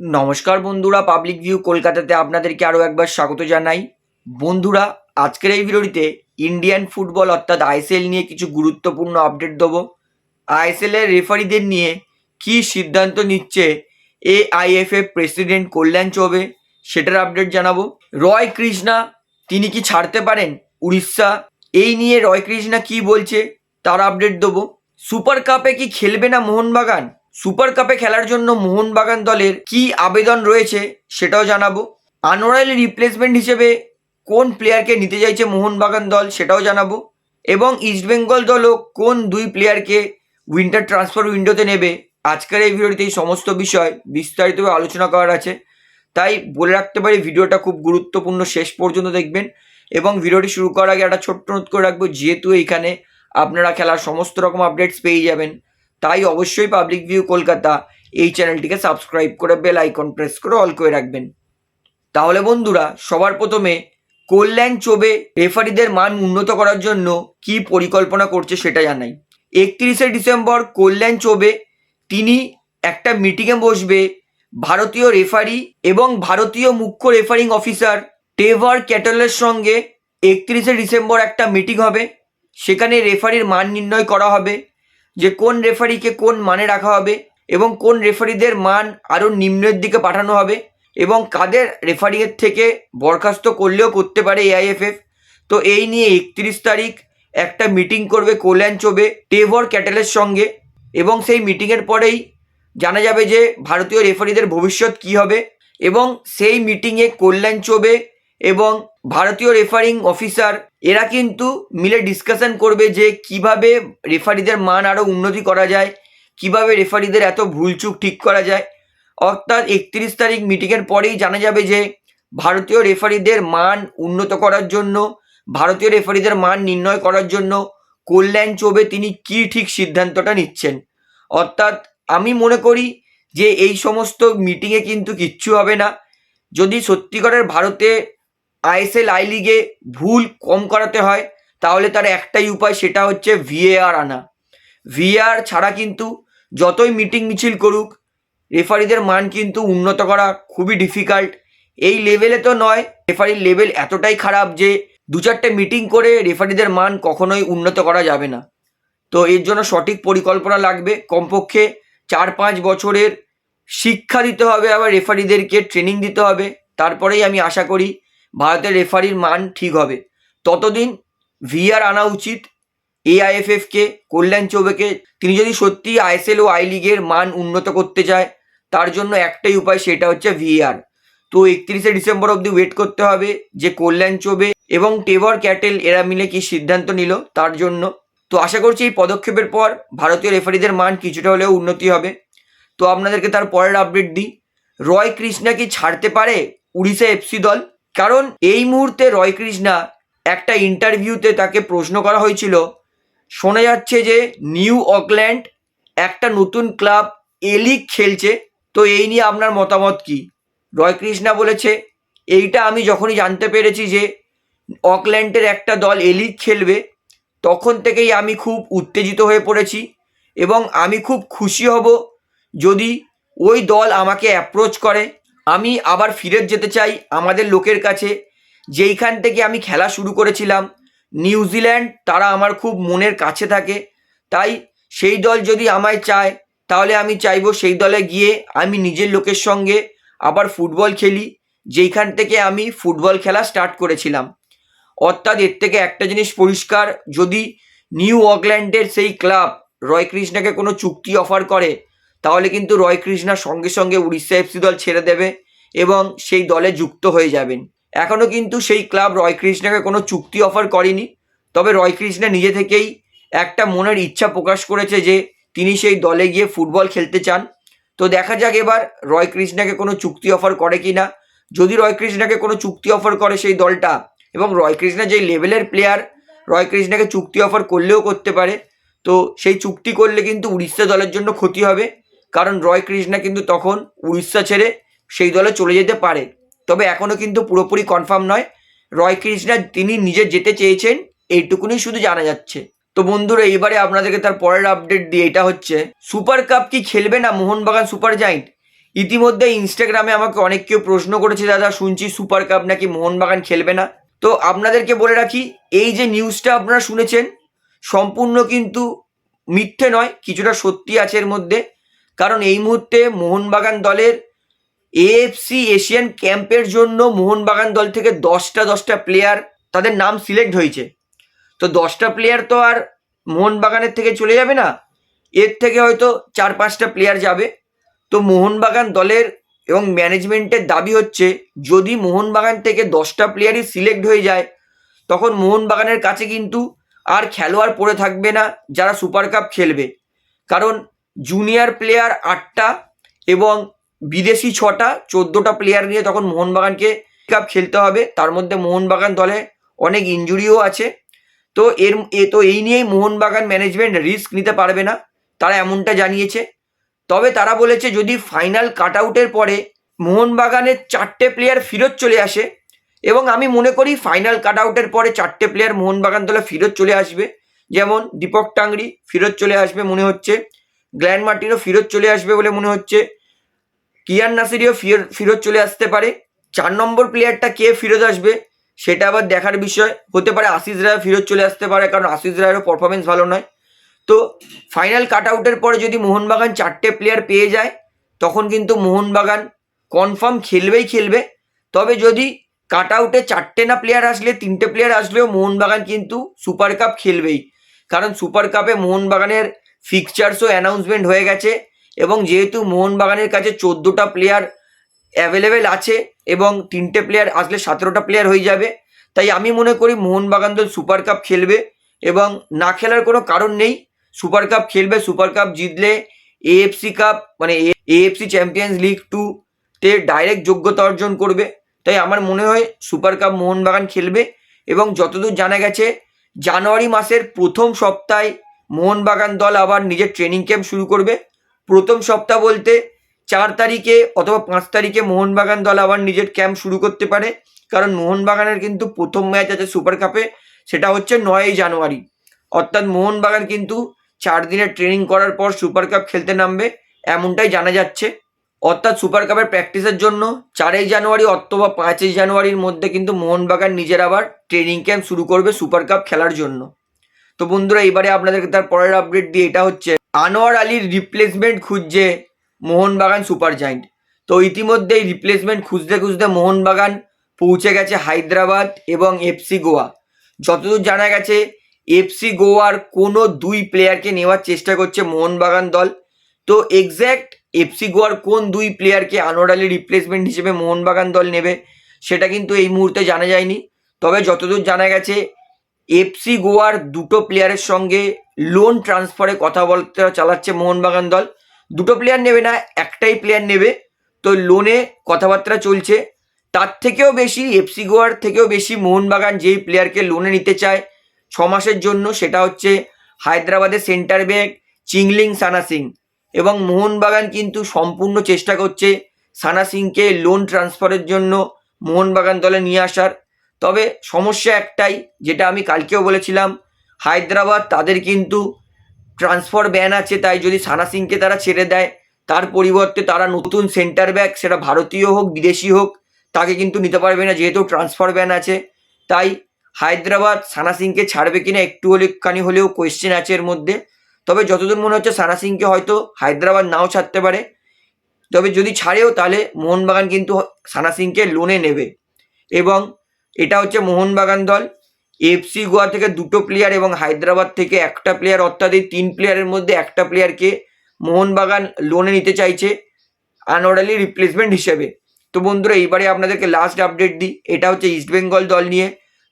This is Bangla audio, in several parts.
নমস্কার বন্ধুরা পাবলিক ভিউ কলকাতাতে আপনাদেরকে আরও একবার স্বাগত জানাই। বন্ধুরা, আজকের এই ভিডিওটিতে ইন্ডিয়ান ফুটবল অর্থাৎ আইএসএল নিয়ে কিছু গুরুত্বপূর্ণ আপডেট দেবো। আইএসএল এর রেফারিদের নিয়ে কী সিদ্ধান্ত নিচ্ছে এ আইএফএফ প্রেসিডেন্ট কল্যাণ চৌবে, সেটার আপডেট জানাব। রয় কৃষ্ণা, তিনি কি ছাড়তে পারেন উড়িষ্যা? এই নিয়ে রয় কৃষ্ণা কি বলছে, তার আপডেট দেবো। সুপার কাপে কি খেলবে না মোহনবাগান? সুপার কাপে খেলার জন্য মোহনবাগান দলের কি আবেদন রয়েছে সেটাও জানাব। আনোয়ারের রিপ্লেসমেন্ট হিসেবে কোন প্লেয়ারকে নিতে চাইছে মোহনবাগান দল সেটাও জানাব এবং ইস্টবেঙ্গল দলও কোন দুই প্লেয়ারকে উইন্টার ট্রান্সফার উইন্ডোতে নেবে আজকের এই ভিডিওটিতে এই সমস্ত বিষয় বিস্তারিতভাবে আলোচনা করার আছে। তাই বলে রাখতে পারি ভিডিওটা খুব গুরুত্বপূর্ণ শেষ পর্যন্ত দেখবেন এবং ভিডিওটি শুরু করার আগে একটা ছোট্ট নোট করে রাখব, যেহেতু এইখানে আপনারা খেলার সমস্ত রকম আপডেটস পেয়ে যাবেন তাই অবশ্যই পাবলিক ভিউ কলকাতা এই চ্যানেলটিকে সাবস্ক্রাইব করে বেল আইকন প্রেস করে অল করে রাখবেন। তাহলে বন্ধুরা, সবার প্রথমে কল্যাণ চোবে রেফারিদের মান উন্নত করার জন্য কি পরিকল্পনা করছে সেটা জানাই। একত্রিশে ডিসেম্বর কল্যাণ চোবে, তিনি একটা মিটিংয়ে বসবে। ভারতীয় রেফারি এবং ভারতীয় মুখ্য রেফারিং অফিসার টেভার ক্যাটলের সঙ্গে একত্রিশে ডিসেম্বর একটা মিটিং হবে। সেখানে রেফারির মান নির্ণয় করা হবে। যে কোন রেফারিকে কোন মানে রাখা হবে এবং কোন রেফারিদের মান আরও নিম্নের দিকে পাঠানো হবে এবং কাদের রেফারিয়ের থেকে বরখাস্ত করলেও করতে পারে এআইএফএফ তো এই নিয়ে একত্রিশ তারিখ একটা মিটিং করবে কল্যাণ চোবে টেভর ক্যাটেলের সঙ্গে এবং সেই মিটিংয়ের পরেই জানা যাবে যে ভারতীয় রেফারিদের ভবিষ্যৎ কী হবে এবং সেই মিটিংয়ে কল্যাণ চোবে এবং ভারতীয় রেফারিং অফিসার এরা কিন্তু মিলে ডিসকাশন করবে যে কীভাবে রেফারিদের মান আরও উন্নতি করা যায়, কীভাবে রেফারিদের এত ভুলচুক ঠিক করা যায়। অর্থাৎ একত্রিশ তারিখ মিটিংয়ের পরেই জানা যাবে যে ভারতীয় রেফারিদের মান উন্নত করার জন্য, ভারতীয় রেফারিদের মান নির্ণয় করার জন্য কল্যাণ চৌবে তিনি কি ঠিক সিদ্ধান্তটা নিচ্ছেন। অর্থাৎ আমি মনে করি যে এই সমস্ত মিটিংয়ে কিন্তু কিচ্ছু হবে না। যদি সত্যিকারের ভারতে আইএসএল আই লিগে ভুল কম করাতে হয়, তাহলে তার একটাই উপায় সেটা হচ্ছে ভিএআর আনা। ভিএআর ছাড়া কিন্তু যতই মিটিং মিছিল করুক, রেফারিদের মান কিন্তু উন্নত করা খুবই ডিফিকাল্ট এই লেভেলে তো নয়, রেফারির লেভেল এতটাই খারাপ যে দু চারটে মিটিং করে রেফারিদের মান কখনোই উন্নত করা যাবে না। তো এর জন্য সঠিক পরিকল্পনা লাগবে। কমপক্ষে চার পাঁচ বছরের শিক্ষা দিতে হবে, আবার রেফারিদেরকে ট্রেনিং দিতে হবে। তারপরেই আমি আশা করি ভারতের রেফারির মান ঠিক হবে। ততদিন ভিআর আনা উচিত এআইএফএফকে কল্যাণ চৌবেকে। তিনি যদি সত্যি আইএসএল ও আই লিগের মান উন্নত করতে চায়, তার জন্য একটাই উপায় সেটা হচ্ছে ভিআর তো একত্রিশে ডিসেম্বর অবধি ওয়েট করতে হবে যে কল্যাণ চৌবে এবং টেবর ক্যাটেল এরা মিলে কি সিদ্ধান্ত নিল তার জন্য। তো আশা করছি এই পদক্ষেপের পর ভারতীয় রেফারিদের মান কিছুটা হলেও উন্নতি হবে। তো আপনাদেরকে তার পরের আপডেট দিই। রয় কৃষ্ণা কি ছাড়তে পারে উড়িষ্যা এফসি দল? কারণ এই মুহূর্তে রয় কৃষ্ণা একটা ইন্টারভিউতে তাকে প্রশ্ন করা হয়েছিল। শোনা যাচ্ছে যে নিউ অকল্যান্ড একটা নতুন ক্লাব এলিগ খেলছে। তো এই নিয়ে আপনার মতামত কি? রয় কৃষ্ণা বলেছে, এইটা আমি যখনই জানতে পেরেছি যে অকল্যান্ডের একটা দল এলিগ খেলবে, তখন থেকেই আমি খুব উত্তেজিত হয়ে পড়েছি এবং আমি খুব খুশি হব যদি ওই দল আমাকে অ্যাপ্রোচ করে। আমি আবার ফিরে যেতে চাই আমাদের লোকের কাছে। যেইখান থেকে আমি খেলা শুরু করেছিলাম নিউজিল্যান্ড তারা আমার খুব মনের কাছে থাকে। তাই সেই দল যদি আমায় চায়, তাহলে আমি চাইব সেই দলে গিয়ে আমি নিজের লোকের সঙ্গে আবার ফুটবল খেলি, যেইখান থেকে আমি ফুটবল খেলা স্টার্ট করেছিলাম। অর্থাৎ এর থেকে একটা জিনিস পরিষ্কার, যদি নিউ অকল্যান্ডের সেই ক্লাব রয় কৃষ্ণাকে কোনো চুক্তি অফার করে তাহলে কিন্তু রয় কৃষ্ণা সঙ্গে সঙ্গে উড়িষ্যা এফসি দল ছেড়ে দেবে এবং সেই দলে যুক্ত হয়ে যাবেন। এখনও কিন্তু সেই ক্লাব রয় কৃষ্ণাকে কোনো চুক্তি অফার করেনি। তবে রয় কৃষ্ণা নিজে থেকেই একটা মনের ইচ্ছা প্রকাশ করেছে যে তিনি সেই দলে গিয়ে ফুটবল খেলতে চান। তো দেখা যাক এবার রয় কৃষ্ণাকে কোনো চুক্তি অফার করে কি না যদি রয় কৃষ্ণাকে কোনো চুক্তি অফার করে সেই দলটা এবং রয় কৃষ্ণা যেই লেভেলের প্লেয়ার রয় কৃষ্ণাকে চুক্তি অফার করলেও করতে পারে। তো সেই চুক্তি করলে কিন্তু উড়িষ্যা দলের জন্য ক্ষতি হবে। কারণ রয় কৃষ্ণা কিন্তু তখন উড়িষ্যা ছেড়ে সেই দলে চলে যেতে পারে। তবে এখনও কিন্তু পুরোপুরি কনফার্ম নয়। রয় কৃষ্ণা তিনি নিজে যেতে চেয়েছেন, এইটুকুনি শুধু জানা যাচ্ছে। তো বন্ধুরা, এবারে আপনাদেরকে তার পরের আপডেট দিয়ে এটা হচ্ছে, সুপার কাপ কি খেলবে না মোহনবাগান সুপার জাইন্ট ইতিমধ্যে ইনস্টাগ্রামে আমাকে অনেক কেউ প্রশ্ন করেছে, দাদা, শুনছি সুপার কাপ নাকি মোহনবাগান খেলবে না? তো আপনাদেরকে বলে রাখি, এই যে নিউজটা আপনারা শুনেছেন, সম্পূর্ণ কিন্তু মিথ্যে নয়, কিছুটা সত্যি আছে এর মধ্যে। কারণ এই মুহূর্তে মোহনবাগান দলের এএফসি এশিয়ান ক্যাম্পের জন্য মোহনবাগান দল থেকে দশটা দশটা প্লেয়ার তাদের নাম সিলেক্ট হয়েছে। তো দশটা প্লেয়ার তো আর মোহনবাগানের থেকে চলে যাবে না। এর থেকে হয়তো চার, পাঁচটা প্লেয়ার যাবে। তো মোহনবাগান দলের এবং ম্যানেজমেন্টের দাবি হচ্ছে, যদি মোহনবাগান থেকে দশটা প্লেয়ারই সিলেক্ট হয়ে যায়, তখন মোহনবাগানের কাছে কিন্তু আর খেলোয়াড় পড়ে থাকবে না যারা সুপার কাপ খেলবে। কারণ জুনিয়র প্লেয়ার আটটা এবং বিদেশি ছটা, চোদ্দোটা প্লেয়ার নিয়ে তখন মোহনবাগানকে কাপ খেলতে হবে। তার মধ্যে মোহনবাগান দলে অনেক ইঞ্জুরিও আছে। তো এর, এ, তো এই নিয়েই মোহনবাগান ম্যানেজমেন্ট রিস্ক নিতে পারবে না। তারা এমনটা জানিয়েছে। তবে তারা বলেছে, যদি ফাইনাল কাট আউটের পরে মোহনবাগানের চারটে প্লেয়ার ফেরত চলে আসে, এবং আমি মনে করি ফাইনাল কাট আউটের পরে চারটে প্লেয়ার মোহনবাগান দলে ফেরত চলে আসবে, যেমন দীপক টাংরি ফেরত চলে আসবে মনে হচ্ছে। গ্ল্যান মার্টিনও ফেরত চলে আসবে বলে মনে হচ্ছে। কিয়ান নাসিরিও ফির ফেরত চলে আসতে পারে। চার নম্বর প্লেয়ারটা কে ফেরত আসবে, সেটা আবার দেখার বিষয়। হতে পারে আশিস রায় ফেরত চলে আসতে পারে, কারণ আশিস রায়েরও পারফরমেন্স ভালো নয়। তো ফাইনাল কাট আউটের পরে যদি মোহনবাগান চারটে প্লেয়ার পেয়ে যায়, তখন কিন্তু মোহনবাগান কনফার্ম খেলবেই খেলবে। তবে যদি কাট আউটে চারটে না প্লেয়ার আসলে, তিনটে প্লেয়ার আসলেও মোহনবাগান কিন্তু সুপার কাপ খেলবেই। কারণ সুপার কাপে মোহনবাগানের ফিকচার্সও অ্যানাউন্সমেন্ট হয়ে গেছে এবং যেহেতু মোহনবাগানের কাছে চোদ্দোটা প্লেয়ার অ্যাভেলেবেল আছে এবং তিনটে প্লেয়ার আসলে সতেরোটা প্লেয়ার হয়ে যাবে, তাই আমি মনে করি মোহনবাগান দল সুপার কাপ খেলবে এবং না খেলার কোনো কারণ নেই। সুপার কাপ খেলবে সুপার কাপ জিতলে এএফসি কাপ মানে এএফসি চ্যাম্পিয়ন্স লিগ টু তে ডাইরেক্ট যোগ্যতা অর্জন করবে। তাই আমার মনে হয় সুপার কাপ মোহনবাগান খেলবে এবং যতদূর জানা গেছে, জানুয়ারি মাসের প্রথম সপ্তাহে মোহনবাগান দল আবার নিজের ট্রেনিং ক্যাম্প শুরু করবে। প্রথম সপ্তাহ বলতে চার তারিখে অথবা পাঁচ তারিখে মোহনবাগান দল আবার নিজের ক্যাম্প শুরু করতে পারে। কারণ মোহনবাগানের কিন্তু প্রথম ম্যাচ আছে সুপার কাপে সেটা হচ্ছে নয়ই জানুয়ারি। অর্থাৎ মোহনবাগান কিন্তু চার দিনের ট্রেনিং করার পর সুপার কাপ খেলতে নামবে, এমনটাই জানা যাচ্ছে। অর্থাৎ সুপার কাপের প্র্যাকটিসের জন্য চারই জানুয়ারি অথবা পাঁচই জানুয়ারির মধ্যে কিন্তু মোহনবাগান নিজের আবার ট্রেনিং ক্যাম্প শুরু করবে সুপার কাপ খেলার জন্য। তো বন্ধুরা, এবারে আপনাদেরকে তার পরের আপডেট দিয়ে এটা হচ্ছে, আনোয়ার আলীর রিপ্লেসমেন্ট খুঁজছে মোহনবাগান সুপার জায়েন্ট তো ইতিমধ্যেই রিপ্লেসমেন্ট খুঁজতে খুঁজতে মোহনবাগান পৌঁছে গেছে হায়দ্রাবাদ এবং এফসি গোয়া। যতদূর জানা গেছে এফসি গোয়ার কোনো দুই প্লেয়ারকে নেওয়ার চেষ্টা করছে মোহনবাগান দল। তো এক্স্যাক্ট এফসি গোয়ার কোন দুই প্লেয়ারকে আনোয়ার আলী রিপ্লেসমেন্ট হিসেবে মোহনবাগান দল নেবে, সেটা কিন্তু এই মুহূর্তে জানা যায়নি। তবে যতদূর জানা গেছে এফসি গোয়ার দুটো প্লেয়ারের সঙ্গে লোন ট্রান্সফারে কথাবার্তা চালাচ্ছে মোহনবাগান দল। দুটো প্লেয়ার নেবে না, একটাই প্লেয়ার নেবে। তো লোনে কথাবার্তা চলছে। তার থেকেও বেশি এফসি গোয়ার থেকেও বেশি মোহনবাগান যেই প্লেয়ারকে লোনে নিতে চায় ছ মাসের জন্য, সেটা হচ্ছে হায়দ্রাবাদের সেন্টার ব্যাক চিংলিং সানা সিং। এবং মোহনবাগান কিন্তু সম্পূর্ণ চেষ্টা করছে সানা সিংকে লোন ট্রান্সফারের জন্য মোহনবাগান দলে নিয়ে আসার। তবে সমস্যা একটাই, যেটা আমি কালকেও বলেছিলাম, হায়দ্রাবাদ তাদের কিন্তু ট্রান্সফার ব্যান আছে, তাই যদি সানা সিংকে তারা ছেড়ে দেয়, তার পরিবর্তে তারা নতুন সেন্টার ব্যাক, সেটা ভারতীয় হোক, বিদেশি হোক, তাকে কিন্তু নিতে পারবে না, যেহেতু ট্রান্সফার ব্যান আছে। তাই হায়দ্রাবাদ সানা সিংকে ছাড়বে কিনা একটু হলেখানি হলেও কোয়েশ্চেন আছে এর মধ্যে। তবে যতদূর মনে হচ্ছে সানা সিংকে হয়তো হায়দ্রাবাদ নাও ছাড়তে পারে। তবে যদি ছাড়েও তাহলে মোহনবাগান কিন্তু সানা সিংকে লোনে নেবে। এবং এটা হচ্ছে মোহনবাগান দল, এফসি গোয়া থেকে দুটো প্লেয়ার এবং হায়দ্রাবাদ থেকে একটা প্লেয়ার অর্থাৎ এই তিন প্লেয়ারের মধ্যে একটা প্লেয়ারকে মোহনবাগান লোনে নিতে চাইছে আনোয়ারালি রিপ্লেসমেন্ট হিসেবে। তো বন্ধুরা, এইবারে আপনাদেরকে লাস্ট আপডেট দিই, এটা হচ্ছে ইস্টবেঙ্গল দল নিয়ে।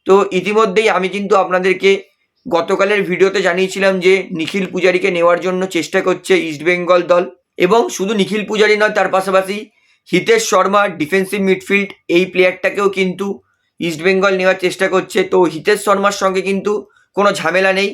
তো ইতিমধ্যেই আমি কিন্তু আপনাদেরকে গতকালের ভিডিওতে জানিয়েছিলাম যে নিখিল পূজারীকে নেওয়ার জন্য চেষ্টা করছে ইস্টবেঙ্গল দল এবং শুধু নিখিল পূজারী নয়, তার পাশাপাশি হিতেশ শর্মা ডিফেন্সিভ মিডফিল্ড এই প্লেয়ারটাকেও কিন্তু ইস্টবেঙ্গল নেওয়ার চেষ্টা করছে। তো হিতেশ শর্মার সঙ্গে কিন্তু কোনো ঝামেলা নেই।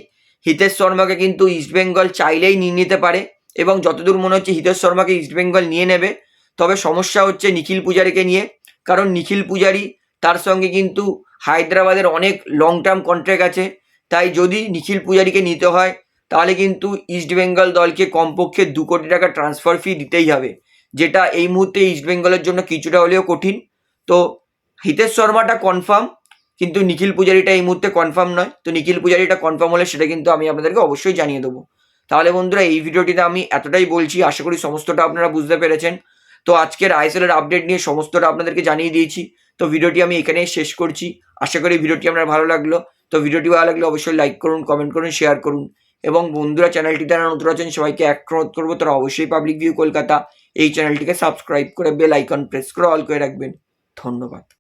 হিতেশ শর্মাকে কিন্তু ইস্টবেঙ্গল চাইলেই নিয়ে নিতে পারে এবং যতদূর মনে হচ্ছে হিতেশ শর্মাকে ইস্টবেঙ্গল নিয়ে নেবে। তবে সমস্যা হচ্ছে নিখিল পূজারীকে নিয়ে। কারণ নিখিল পূজারী তার সঙ্গে কিন্তু হায়দ্রাবাদের অনেক লং টার্ম কন্ট্রাক্ট আছে। তাই যদি নিখিল পূজারীকে নিতে হয়, তাহলে কিন্তু ইস্টবেঙ্গল দলকে কমপক্ষে দু কোটি টাকা ট্রান্সফার ফি দিতেই হবে। যেটা এই মুহূর্তে ইস্টবেঙ্গলের জন্য কিছুটা হলেও কঠিন। তো হিতেশ শর্মাটা কনফার্ম কিন্তু নিখিল পূজারিটা এই মুহূর্তে কনফার্ম নয়। তো নিখিল পূজারিটা কনফার্ম হলে সেটা কিন্তু আমি আপনাদেরকে অবশ্যই জানিয়ে দেবো। তাহলে বন্ধুরা, এই ভিডিওটিতে আমি এতটাই বলছি, আশা করি সমস্তটা আপনারা বুঝতে পেরেছেন। তো আজকের আইএসএল এর আপডেট নিয়ে সমস্তটা আপনাদেরকে জানিয়ে দিয়েছি। তো ভিডিওটি আমি এখানেই শেষ করছি। আশা করি ভিডিওটি আপনার ভালো লাগল। তো ভিডিওটি ভালো লাগলে অবশ্যই লাইক করুন কমেন্ট করুন শেয়ার করুন। এবং বন্ধুরা চ্যানেলটি যারা নতুন আছেন, সবাইকে এক অনুরোধ করব। তারা অবশ্যই পাবলিক ভিউ কলকাতা, এই চ্যানেলটিকে সাবস্ক্রাইব করে বেল আইকন প্রেস করে অল করে রাখবেন। ধন্যবাদ।